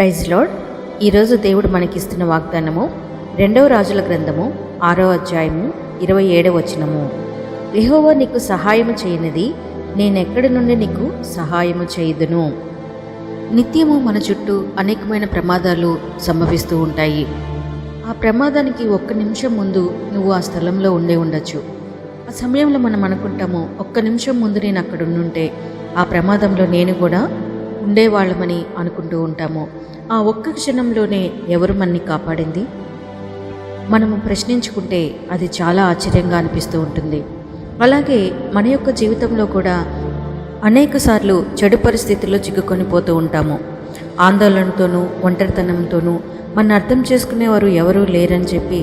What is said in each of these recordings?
Praise lord. ఈరోజు దేవుడు మనకిస్తున్న వాగ్దానము రెండవ రాజుల గ్రంథము ఆరో అధ్యాయము ఇరవై ఏడవ వచనము. యహోవా నీకు సహాయము చేయనిది నేనెక్కడి నుండి నీకు సహాయము చేయదును? నిత్యము మన చుట్టూ అనేకమైన ప్రమాదాలు సంభవిస్తూ ఉంటాయి. ఆ ప్రమాదానికి ఒక్క నిమిషం ముందు నువ్వు ఆ స్థలంలో ఉండే ఉండొచ్చు. ఆ సమయంలో మనం అనుకుంటాము ఒక్క నిమిషం ముందు నేను అక్కడ ఉండుంటే ఆ ప్రమాదంలో నేను కూడా ఉండేవాళ్ళమని అనుకుంటూ ఉంటాము. ఆ ఒక్క క్షణంలోనే ఎవరు మనని కాపాడింది? మనము ప్రశ్నించుకుంటే అది చాలా ఆశ్చర్యంగా అనిపిస్తూ ఉంటుంది. అలాగే మన యొక్క జీవితంలో కూడా అనేకసార్లు చెడు పరిస్థితుల్లో చిక్కుకొని పోతూ ఉంటాము. ఆందోళనతోనూ ఒంటరితనంతోనూ మన అర్థం చేసుకునేవారు ఎవరూ లేరని చెప్పి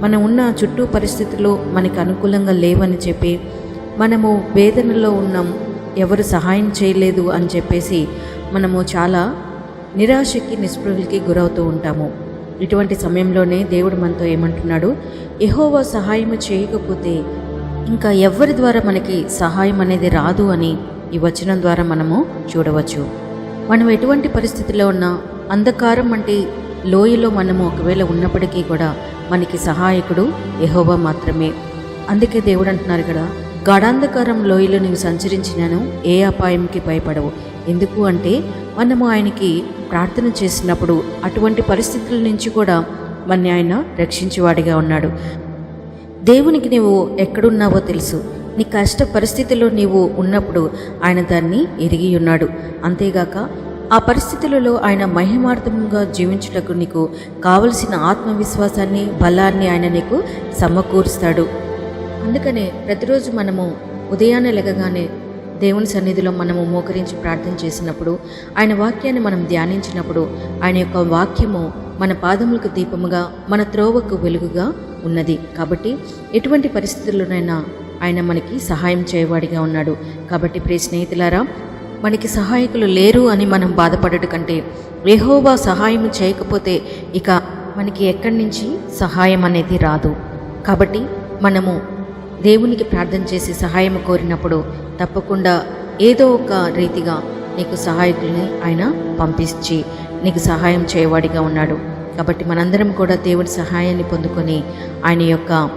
మనం ఉన్న చుట్టూ పరిస్థితులు మనకు అనుకూలంగా లేవని చెప్పి మనము వేదనలో ఉన్నాం ఎవరు సహాయం చేయలేదు అని చెప్పేసి మనము చాలా నిరాశకి నిస్పృహలకి గురవుతూ ఉంటాము. ఇటువంటి సమయంలోనే దేవుడు మనతో ఏమంటున్నాడు? ఎహోవా సహాయం చేయకపోతే ఇంకా ఎవరి ద్వారా మనకి సహాయం అనేది రాదు అని ఈ వచనం ద్వారా మనము చూడవచ్చు. మనం ఎటువంటి పరిస్థితిలో ఉన్నా అంధకారం వంటి లోయలో మనము ఒకవేళ ఉన్నప్పటికీ కూడా మనకి సహాయకుడు ఎహోవా మాత్రమే. అందుకే దేవుడు అంటున్నారు ఇక్కడ గాఢాంధకారం లోయలో నీవు సంచరించినాను ఏ అపాయంకి భయపడవు. ఎందుకు అంటే మనము ఆయనకి ప్రార్థన చేసినప్పుడు అటువంటి పరిస్థితుల నుంచి కూడా మన ఆయన రక్షించేవాడిగా ఉన్నాడు. దేవునికి నీవు ఎక్కడున్నావో తెలుసు. నీ కష్ట పరిస్థితిలో నీవు ఉన్నప్పుడు ఆయన దాన్ని ఎరిగి ఉన్నాడు. అంతేగాక ఆ పరిస్థితులలో ఆయన మహిమార్థంగా జీవించుటకు నీకు కావలసిన ఆత్మవిశ్వాసాన్ని బలాన్ని ఆయన నీకు సమకూరుస్తాడు. అందుకనే ప్రతిరోజు మనము ఉదయాన్నే లెగగానే దేవుని సన్నిధిలో మనము మోకరించి ప్రార్థన చేసినప్పుడు ఆయన వాక్యాన్ని మనం ధ్యానించినప్పుడు ఆయన యొక్క వాక్యము మన పాదములకు దీపముగా మన త్రోవకు వెలుగుగా ఉన్నది. కాబట్టి ఎటువంటి పరిస్థితుల్లోనైనా ఆయన మనకి సహాయం చేయవాడిగా ఉన్నాడు. కాబట్టి ప్రియ స్నేహితులారా మనకి సహాయకులు లేరు అని మనం బాధపడట కంటే యెహోవా సహాయం చేయకపోతే ఇక మనకి ఎక్కడి నుంచి సహాయం అనేది రాదు. కాబట్టి మనము దేవునికి ప్రార్థన చేసి సహాయం కోరినప్పుడు తప్పకుండా ఏదో ఒక రీతిగా నీకు సహాయకుల్ని ఆయన పంపించి నీకు సహాయం చేయవాడిగా ఉన్నాడు. కాబట్టి మనందరం కూడా దేవుడి సహాయాన్ని పొందుకొని ఆయన యొక్క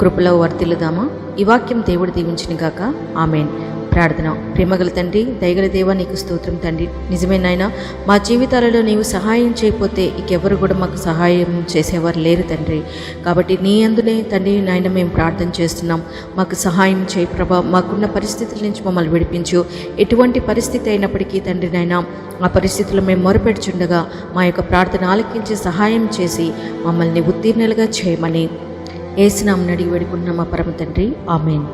కృపలో వర్తిల్లుదామా? ఈ వాక్యం దేవుడు దీవించిన గాక. ఆమెన్. ప్రార్థన. ప్రేమగల తండ్రి దయగల దేవా నీకు స్తోత్రం తండ్రి. నిజమే నాయన మా జీవితాలలో నీవు సహాయం చేయకపోతే ఇంకెవరు కూడా మాకు సహాయం చేసేవారు లేరు తండ్రి. కాబట్టి నీ అందునే తండ్రి నాయన మేము ప్రార్థన చేస్తున్నాం. మాకు సహాయం చేయి ప్రభా. మాకున్న పరిస్థితుల నుంచి మమ్మల్ని విడిపించు. ఎటువంటి పరిస్థితి అయినప్పటికీ తండ్రి నాయన ఆ పరిస్థితులు మేము మొరపెడుచుండగా మా యొక్క ప్రార్థన ఆలకించి సహాయం చేసి మమ్మల్ని ఉత్తీర్ణలుగా చేయమని. ఏసునామని అడిగి వేడుకుంటున్నాం మా పరమ తండ్రి. ఆమెన్.